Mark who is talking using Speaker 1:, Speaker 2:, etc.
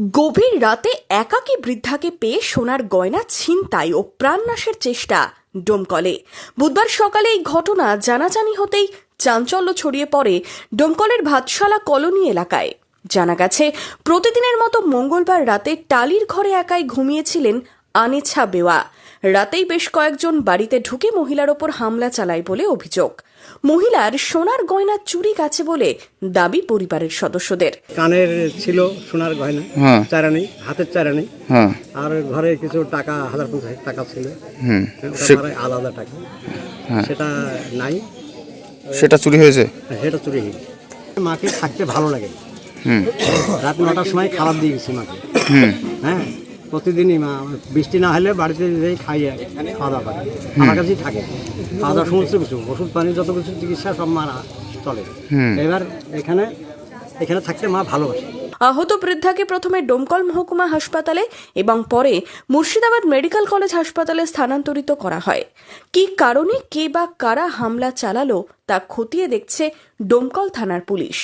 Speaker 1: গভীর রাতে একাকী বৃদ্ধাকে পেয়ে সোনার গয়না ছিনতাই ও প্রাণনাশের চেষ্টা ডোমকলে। বুধবার সকালে এই ঘটনা জানাজানি হতেই চাঞ্চল্য ছড়িয়ে পড়ে ডোমকলের ভাতশালা কলোনি এলাকায়। জানা গেছে, প্রতিদিনের মতো মঙ্গলবার রাতে টালির ঘরে একাই ঘুমিয়েছিলেন আনেছা বেওয়া। রাতেই বেশ কয়েকজন বাড়িতে ঢুকে মহিলার ওপর হামলা চালায় বলে অভিযোগ। মহিলার সোনার গয়না চুরি গেছে বলে দাবি পরিবারের সদস্যদের।
Speaker 2: কানের ছিল সোনার গয়না
Speaker 3: হ্যাঁ।
Speaker 2: চারানি হাতের চারানি
Speaker 3: হ্যাঁ।
Speaker 2: আর ঘরে কিছু টাকা হাজার পঞ্চাশ টাকা ছিল। আলাদা টাকা।
Speaker 3: হ্যাঁ।
Speaker 2: সেটা নাই।
Speaker 3: সেটা চুরি হয়েছে?
Speaker 2: সেটা চুরি হয়েছে। মাকে থাকতে ভালো লাগে। রাত নটার সময় খাবার দিয়ে গেছি মাকে।
Speaker 3: হুম।
Speaker 2: হ্যাঁ। প্রতিদিনই মা বৃষ্টি না হলে বাড়িতে যেই খাইয়ে খাওয়া দাওয়া করে। আমার কাছেই থাকে। খাওয়া দাওয়া সমস্ত কিছু ওষুধ পানি যত কিছু চিকিৎসা সব মা চলে। এবার এখানে এখানে থাকতে মা ভালোবাসে।
Speaker 1: আহত বৃদ্ধাকে প্রথমে ডোমকল মহকুমা হাসপাতালে এবং পরে মুর্শিদাবাদ মেডিকেল কলেজ হাসপাতালে স্থানান্তরিত করা হয়। কী কারণে কে বা কারা হামলা চালালো তা খতিয়ে দেখছে ডোমকল থানার পুলিশ।